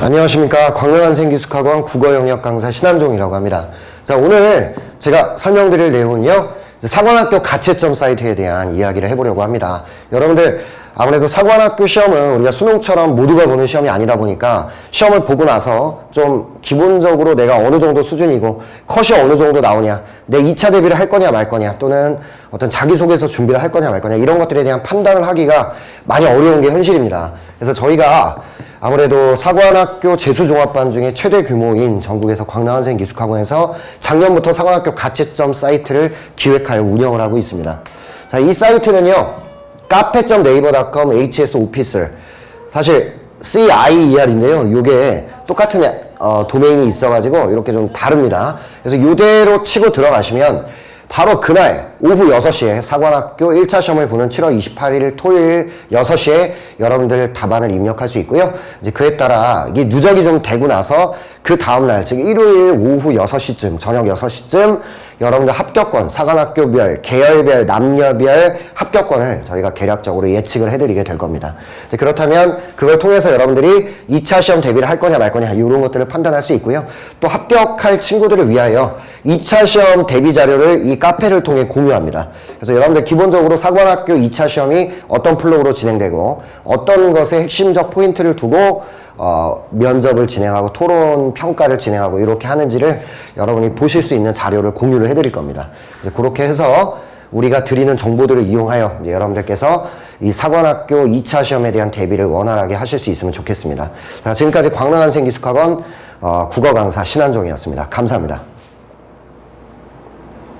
안녕하십니까 광명한생 기숙학원 국어 영역 강사 신한종이라고 합니다. 자 오늘 제가 설명드릴 내용은요 사관학교 가채점 사이트에 대한 이야기를 해보려고 합니다. 여러분들 아무래도 사관학교 시험은 우리가 수능처럼 모두가 보는 시험이 아니다 보니까 시험을 보고 나서 좀 기본적으로 내가 어느 정도 수준이고 컷이 어느 정도 나오냐 내 2차 대비를 할 거냐 말 거냐 또는 어떤 자기소개서 준비를 할 거냐 말 거냐 이런 것들에 대한 판단을 하기가 많이 어려운 게 현실입니다. 그래서 저희가 아무래도 사관학교 재수종합반 중에 최대 규모인 전국에서 광남한생 기숙학원에서 작년부터 사관학교 가채점 사이트를 기획하여 운영을 하고 있습니다. 자, 이 사이트는요, 카페.네이버.com hs 오피스 사실 CIER인데요. 요게 똑같은 어, 도메인이 있어가지고 이렇게 좀 다릅니다. 그래서 요대로 치고 들어가시면 바로 그날 오후 6시에 사관학교 1차 시험을 보는 7월 28일 토요일 6시에 여러분들 답안을 입력할 수 있고요. 이제 그에 따라 이게 누적이 좀 되고 나서 그 다음날, 즉 일요일 오후 6시쯤, 저녁 6시쯤 여러분들 합격권, 사관학교별, 계열별, 남녀별 합격권을 저희가 계략적으로 예측을 해드리게 될 겁니다. 그렇다면 그걸 통해서 여러분들이 2차 시험 대비를 할 거냐 말 거냐 이런 것들을 판단할 수 있고요. 또 합격할 친구들을 위하여 2차 시험 대비 자료를 이 카페를 통해 공유합니다. 그래서 여러분들 기본적으로 사관학교 2차 시험이 어떤 플로우로 진행되고 어떤 것에 핵심적 포인트를 두고 어, 면접을 진행하고 토론 평가를 진행하고 이렇게 하는지를 여러분이 보실 수 있는 자료를 공유를 해드릴 겁니다. 그렇게 해서 우리가 드리는 정보들을 이용하여 여러분들께서 이 사관학교 2차 시험에 대한 대비를 원활하게 하실 수 있으면 좋겠습니다. 자, 지금까지 광릉한생 기숙학원 어, 국어 강사 신한종이었습니다. 감사합니다.